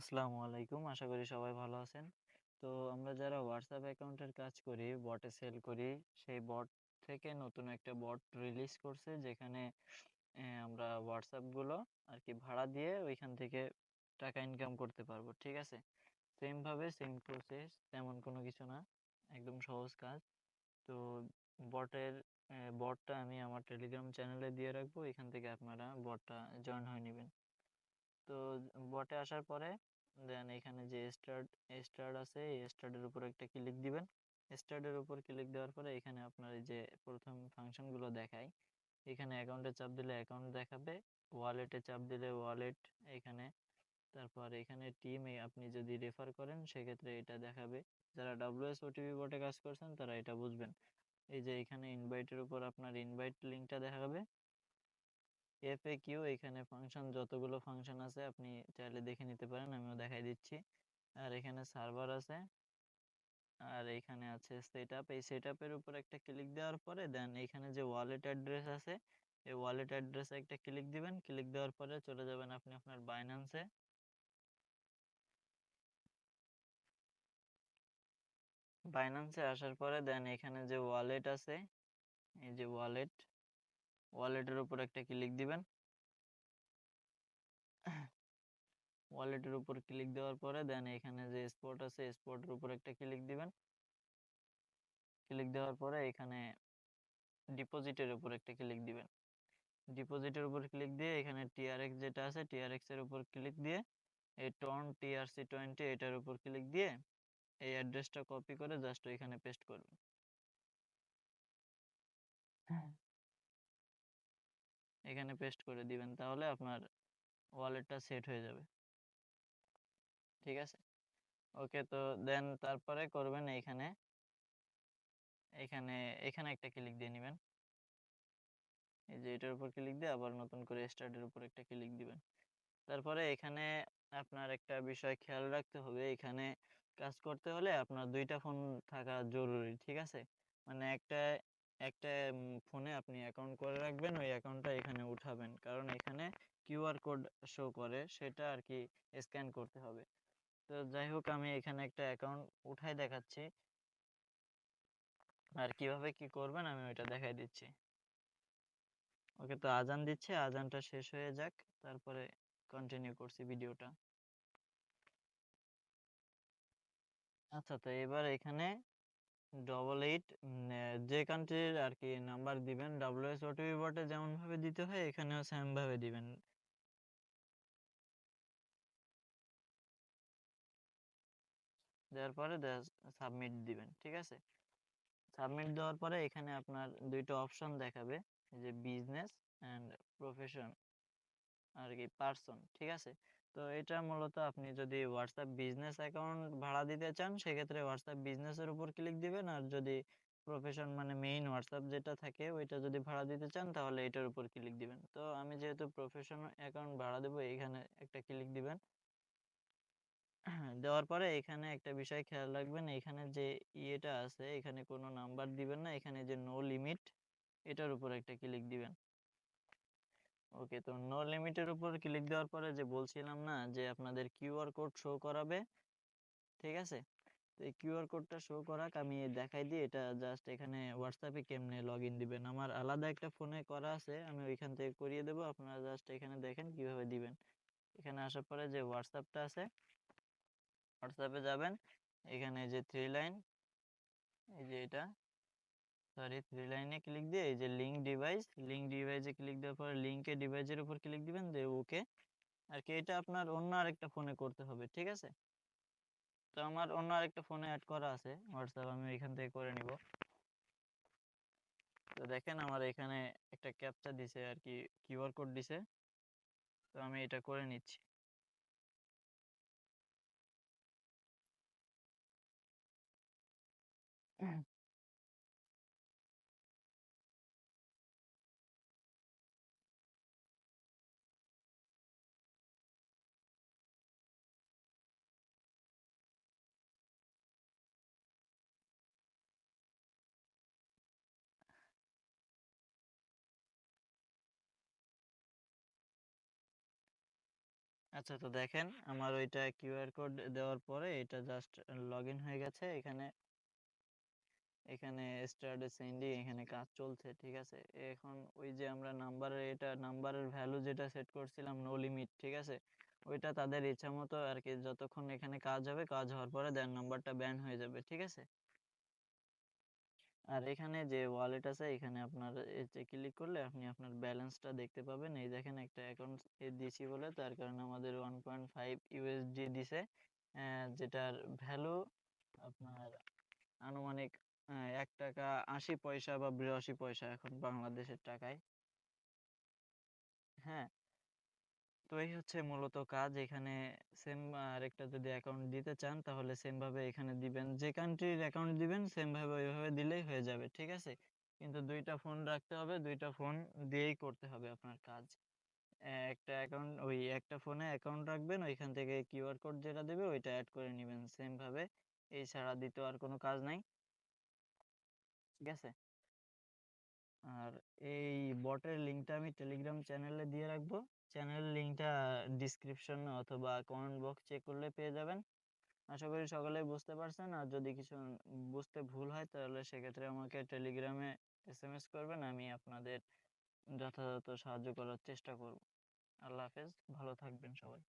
আসসালামু আলাইকুম। আশা করি সবাই ভালো আছেন। তো আমরা যারা হোয়াটসঅ্যাপ অ্যাকাউন্টের কাজ করি বটে সেল করি, সেই বট থেকে নতুন একটা বট রিলিজ করছে, যেখানে আমরা হোয়াটসঅ্যাপগুলো আর কি ভাড়া দিয়ে ওইখান থেকে টাকা ইনকাম করতে পারব, ঠিক আছে? সেমভাবে সেম প্রসেস তেমন কোনো কিছু না, একদম সহজ কাজ। তো বটের বটটা আমি আমার টেলিগ্রাম চ্যানেলে দিয়ে রাখব, এখান থেকে আপনারা বটটা জয়েন হয়ে নেবেন। তো বটে আসার পরে দেন এখানে যে স্টার্ট স্টার্ট আছে, এই স্টার্টের উপর একটা ক্লিক দিবেন। স্টার্টের উপর ক্লিক দেওয়ার পরে এখানে আপনার এই যে প্রথম ফাংশনগুলো দেখায় এখানে অ্যাকাউন্টে চাপ দিলে অ্যাকাউন্ট দেখাবে ওয়ালেটে চাপ দিলে ওয়ালেট এখানে। তারপর এখানে টিম আপনি যদি রেফার করেন, সেক্ষেত্রে এটা দেখাবে। যারা ডাব্লিউএস ওটিপি বটে কাজ করছেন, তারা এটা বুঝবেন। এই যে এখানে ইনভাইটের উপর আপনার ইনভাইট লিঙ্কটা দেখাবে। এফএ কিউ এখানে ফাংশন যতগুলো ফাংশন আছে আপনি চাইলে দেখে নিতে পারেন, আমিও দেখাই দিচ্ছি। আর এখানে সার্ভার আছে, আর এখানে আছে সেট আপ এই সেট আপের উপর একটা ক্লিক দেওয়ার পরে দেন এখানে যে ওয়ালেট অ্যাড্রেস আছে, এই ওয়ালেট অ্যাড্রেসে একটা ক্লিক দিবেন। ক্লিক দেওয়ার পরে চলে যাবেন আপনি আপনার বাইন্যান্সে বাইন্যান্সে আসার পরে দেন এখানে যে ওয়ালেট আছে, এই যে ওয়ালেট ওয়ালেটের উপর একটা ক্লিক দিবেন। ওয়ালেটের উপর ক্লিক দেওয়ার পরে দেন এখানে যে স্পট আছে স্পটের উপর একটা ক্লিক দিবেন। ক্লিক দেওয়ার পরে এখানে ডিপোজিটের উপর একটা ক্লিক দিবেন। ডিপোজিটের উপর ক্লিক দিয়ে এখানে টিআরএক্স যেটা আছে টিআরএক্স এর উপর ক্লিক দিয়ে এই টন টিআরসি টোয়েন্টি এটার উপর ক্লিক দিয়ে এই অ্যাড্রেসটা কপি করে জাস্ট এখানে পেস্ট করবেন। এখানে পেস্ট করে দিবেন, তাহলে আপনার ওয়ালেটটা সেট হয়ে যাবে। ঠিক আছে? ওকে তো দেন তারপরে করবেন এইখানে, এখানে এখানে একটা ক্লিক দিয়ে নেবেন। এই যে এটার উপর ক্লিক দিয়ে আবার নতুন করে স্টার্টের উপর একটা ক্লিক দিবেন। তারপরে এখানে আপনার একটা বিষয় খেয়াল রাখতে হবে, এখানে কাজ করতে হলে আপনার দুইটা ফোন থাকা জরুরি, ঠিক আছে? মানে একটা একটা ফোনে আপনি অ্যাকাউন্ট করে রাখবেন, ওই অ্যাকাউন্টটা এখানে উঠাবেন। কারণ এখানে কিউআর কোড শো করে, সেটা আর কি স্ক্যান করতে হবে। তো যাই হোক, আমি এখানে একটা অ্যাকাউন্ট উঠাই দেখাচ্ছি। আর কীভাবে কি করবেন, আমি ওইটা দেখাই দিচ্ছি। ওকে, তো আজান দিচ্ছে, আজানটা শেষ হয়ে যাক, তারপরে কন্টিনিউ করছি ভিডিওটা। আচ্ছা তো এবার এখানে ডবল এইট যে কান্ট্রির আর কি নাম্বার দিবেন ডাব্লিউএস ওটিপি বটে যেমন ভাবে দিতে হয়, এখানেও সেম ভাবে দিবেন। দেওয়ার পরে সাবমিট দিবেন, ঠিক আছে? সাবমিট দেওয়ার পরে এখানে আপনার দুইটা অপশন দেখাবে যে বিজনেস অ্যান্ড প্রফেশন আর কি পার্সন ঠিক আছে? তো এটা মূলত আপনি যদি হোয়াটসঅ্যাপ বিজনেস অ্যাকাউন্ট ভাড়া দিতে চান, সেক্ষেত্রে হোয়াটসঅ্যাপ বিজনেসের উপর ক্লিক দিবেন। আর যদি প্রফেশন মানে মেইন হোয়াটসঅ্যাপ যেটা থাকে, ওইটা যদি ভাড়া দিতে চান, তাহলে এটার উপর ক্লিক দিবেন। তো আমি যেহেতু প্রফেশন অ্যাকাউন্ট ভাড়া দেবো, এইখানে একটা ক্লিক দিবেন। দেওয়ার পরে এখানে একটা বিষয় খেয়াল রাখবেন, এখানে যে ইয়েটা আছে, এখানে কোনো নাম্বার দিবেন না, এখানে যে নো লিমিট এটার উপর একটা ক্লিক দিবেন। ওকে, তো নো লিমিটের উপর ক্লিক দেওয়ার পরে যে বলছিলাম না যে আপনাদের কিউআর কোড শো করাবে, ঠিক আছে? তো এই কিউআর কোডটা শো করাক, আমি দেখাই দিই, এটা জাস্ট এখানে হোয়াটসঅ্যাপে কেমনে লগ ইন দিবেন। আমার আলাদা একটা ফোনে করা আছে, আমি ওইখান থেকে করিয়ে দেবো, আপনারা জাস্ট এখানে দেখেন কীভাবে দিবেন। এখানে আসার পরে যে হোয়াটসঅ্যাপটা আছে হোয়াটসঅ্যাপে যাবেন, এখানে যে থ্রি লাইন এই যে এটা সরি থ্রি লাইনে ক্লিক দিয়ে এই যে লিঙ্ক ডিভাইস লিঙ্ক ডিভাইসে ক্লিক দেওয়ার পরে লিঙ্কে ডিভাইসের উপর ক্লিক দিবেন, দিয়ে ওকে আর কি এটা আপনার অন্য আরেকটা ফোনে করতে হবে, ঠিক আছে? তো আমার অন্য আরেকটা ফোনে অ্যাড করা আছে হোয়াটসঅ্যাপ আমি এখান থেকে করে নিব। তো দেখেন আমার এখানে একটা ক্যাপচা দিছে আর কি কিউআর কোড দিছে। তো আমি এটা করে নিচ্ছি। আচ্ছা তো দেখেন আমার ওইটা কিউআর কোড দেওয়ার পরে এটা জাস্ট লগ হয়ে গেছে। এখানে এখানে স্টার্ট সেন্ডিং এখানে কাজ চলছে, ঠিক আছে? এখন ওই যে আমরা নাম্বারের এটা নাম্বারের ভ্যালু যেটা সেট করছিলাম নো লিমিট ঠিক আছে? ওইটা তাদের ইচ্ছা মতো আর কি যতক্ষণ এখানে কাজ হবে, কাজ হওয়ার পরে দেন নাম্বারটা ব্যান হয়ে যাবে, ঠিক আছে? আর এখানে যে ওয়ালেট আছে, এখানে আপনার এতে ক্লিক করলে আপনি আপনার ব্যালেন্সটা দেখতে পাবেন। এই দেখেন একটা অ্যাকাউন্ট দিয়েছি বলে, তার কারণে আমাদের ওয়ান পয়েন্ট ফাইভ ইউএসডি দিছে। যেটার ভ্যালু আপনার আনুমানিক এক টাকা আশি পয়সা বা বিরাশি পয়সা এখন বাংলাদেশের টাকায়। হ্যাঁ তো এই হচ্ছে মূলত কাজ। এখানে সেম আরেকটা যদি অ্যাকাউন্ট দিতে চান, তাহলে সেম ভাবে এখানে দিবেন। যে কান্ট্রির অ্যাকাউন্ট দিবেন সেম ভাবে ওইভাবে দিলেই হয়ে যাবে, ঠিক আছে? কিন্তু দুইটা ফোন রাখতে হবে, দুইটা ফোন দিয়েই করতে হবে আপনার কাজ। একটা অ্যাকাউন্ট ওই একটা ফোনে অ্যাকাউন্ট রাখবেন, ওইখান থেকে কিউআর কোড যেটা দেবে, ওইটা অ্যাড করে নেবেন সেম ভাবে। এছাড়া দ্বিতীয় আর কোনো কাজ নাই, ঠিক আছে? আর এই বটের লিঙ্কটা আমি টেলিগ্রাম চ্যানেলে দিয়ে রাখব। চ্যানেল লিঙ্কটা ডিসক্রিপশন অথবা কমেন্ট বক্স চেক করলে পেয়ে যাবেন। আশা করি সকলেই বুঝতে পারছেন। আর যদি কিছু বুঝতে ভুল হয়, তাহলে সেক্ষেত্রে আমাকে টেলিগ্রামে এস এম করবেন। আমি আপনাদের যথাযথ সাহায্য করার চেষ্টা করব। আল্লাহ হাফেজ। ভালো থাকবেন সবাই।